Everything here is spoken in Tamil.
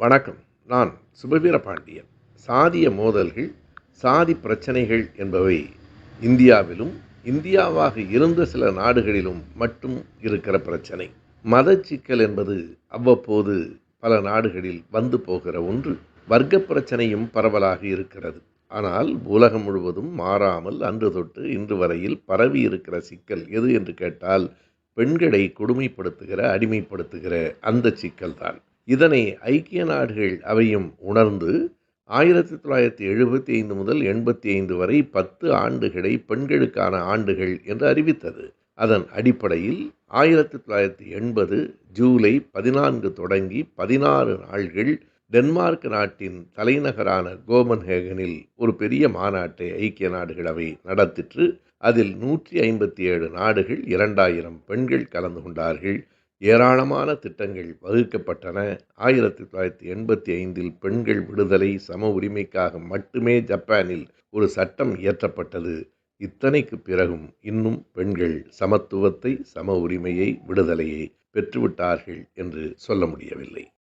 வணக்கம். நான் சுபவீர பாண்டியன். சாதிய மோதல்கள் சாதி பிரச்சனைகள் என்பவை இந்தியாவிலும் இந்தியாவாக இருந்த சில நாடுகளிலும் மட்டும் இருக்கிற பிரச்சனை. மத சிக்கல் என்பது அவ்வப்போது பல நாடுகளில் வந்து போகிற ஒன்று. வர்க்க பிரச்சனையும் பரவலாக இருக்கிறது. ஆனால் உலகம் முழுவதும் மாறாமல் அன்று தொட்டு இன்று வரையில் பரவி இருக்கிற சிக்கல் எது என்று கேட்டால் பெண்களை கொடுமைப்படுத்துகிற அடிமைப்படுத்துகிற அந்த சிக்கல்தான். இதனை ஐக்கிய நாடுகள் அவையும் உணர்ந்து ஆயிரத்தி தொள்ளாயிரத்தி எழுபத்தி ஐந்து முதல் எண்பத்தி ஐந்து வரை பத்து ஆண்டுகளை பெண்களுக்கான ஆண்டுகள் என்று அறிவித்தது. அதன் அடிப்படையில் ஆயிரத்தி தொள்ளாயிரத்தி எண்பது ஜூலை பதினான்கு தொடங்கி பதினாறு நாள்கள் டென்மார்க் நாட்டின் தலைநகரான கோமன்ஹேகனில் ஒரு பெரிய மாநாட்டை ஐக்கிய நாடுகள் அவை நடத்திற்று. அதில் நூற்றி ஐம்பத்தி ஏழு நாடுகள் இரண்டாயிரம் பெண்கள் கலந்து கொண்டார்கள். ஏராளமான திட்டங்கள் வகுக்கப்பட்டன. ஆயிரத்தி தொள்ளாயிரத்தி எண்பத்தி ஐந்தில் பெண்கள் விடுதலை சம உரிமைக்காக மட்டுமே ஜப்பானில் ஒரு சட்டம் இயற்றப்பட்டது. இத்தனைக்கு பிறகும் இன்னும் பெண்கள் சமத்துவத்தை சம உரிமையை விடுதலையை பெற்றுவிட்டார்கள் என்று சொல்ல முடியவில்லை.